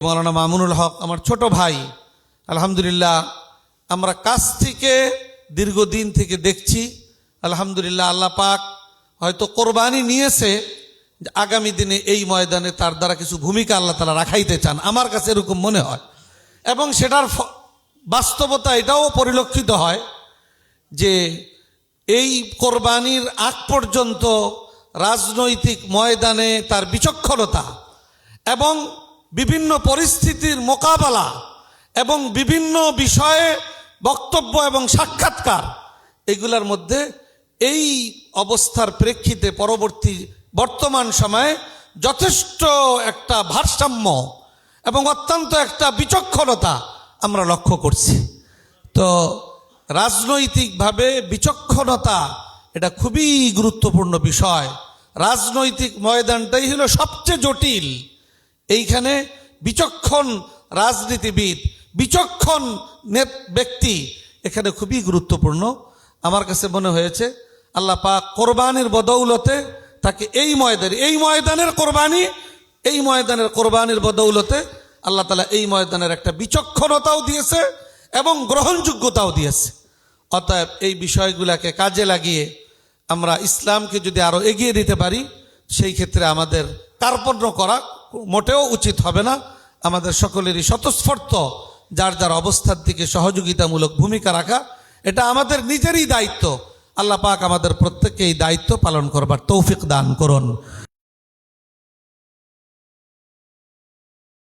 মৌলানা মামুনুল হক, আমার ছোট ভাই, আলহামদুলিল্লাহ আমরা কাছ থেকে দীর্ঘদিন থেকে দেখছি, আলহামদুলিল্লাহ আল্লাহ পাক হয়তো কোরবানি নিয়েছে আগামী দিনে এই ময়দানে তার দ্বারা কিছু ভূমিকা আল্লাহ তালা রাখাইতে চান, আমার কাছে এরকম মনে হয়। এবং সেটার বাস্তবতা এটাও পরিলক্ষিত হয় যে এই কোরবানির আগ পর্যন্ত রাজনৈতিক ময়দানে তার বিচক্ষণতা এবং বিভিন্ন পরিস্থিতির মোকাবেলা এবং বিভিন্ন বিষয়ে বক্তব্য এবং সাক্ষাৎকার, এগুলার মধ্যে এই অবস্থার প্রেক্ষিতে পরবর্তী বর্তমান সময়ে যথেষ্ট একটা ভারসাম্য এবং অত্যন্ত একটা বিচক্ষণতা আমরা লক্ষ্য করছি। তো রাজনৈতিকভাবে বিচক্ষণতা এটা খুবই গুরুত্বপূর্ণ বিষয়। রাজনৈতিক ময়দানটাই হলো সবচেয়ে জটিল এইখানে বিচক্ষণ রাজনীতিবিদ, বিচক্ষণ ব্যক্তি এখানে খুবই গুরুত্বপূর্ণ। আমার কাছে মনে হয়েছে, আল্লাহ পাক কোরবানির বদৌলতে তাকে এই ময়দানে, এই ময়দানের কোরবানি, এই ময়দানের কোরবানির বদৌলতে আল্লাহ তালা এই ময়দানের একটা বিচক্ষণতাও দিয়েছে এবং গ্রহণযোগ্যতাও দিয়েছে। অতএব এই বিষয়গুলোকে কাজে লাগিয়ে আমরা ইসলামকে যদি আরও এগিয়ে দিতে পারি, সেই ক্ষেত্রে আমাদের কার্পণ্য করা মোটেও উচিত হবে না। আমাদের সকলেরই স্বতঃস্ফর্ত যার যার অবস্থার দিকে সহযোগিতামূলক ভূমিকা রাখা, এটা আমাদের নিজেরই দায়িত্ব। আল্লাহ পাক আমাদের প্রত্যেককে এই দায়িত্ব পালন করবার তৌফিক দান করুন।